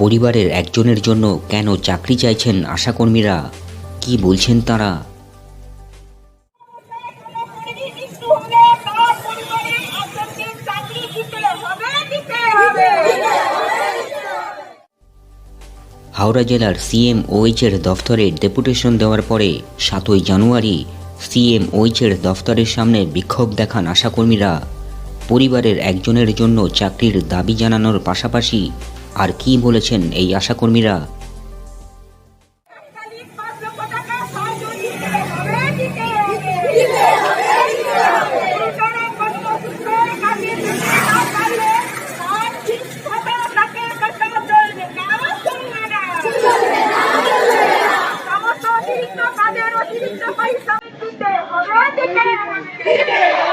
পরিবারের একজনের জন্য কেন চাকরি চাইছেন আশাকর্মীরা? কি বলছেন তারা? হাওড়া জেলার সিএমওএইচের দফতরে ডেপুটেশন দেওয়ার পরে সাতই জানুয়ারি সিএমওএইচের দফতরের সামনে বিক্ষোভ দেখান আশাকর্মীরা। পরিবারের একজনের জন্য চাকরির দাবি জানানোর পাশাপাশি আর কি বলেছেন এই আশাকর্মীরা Yeah.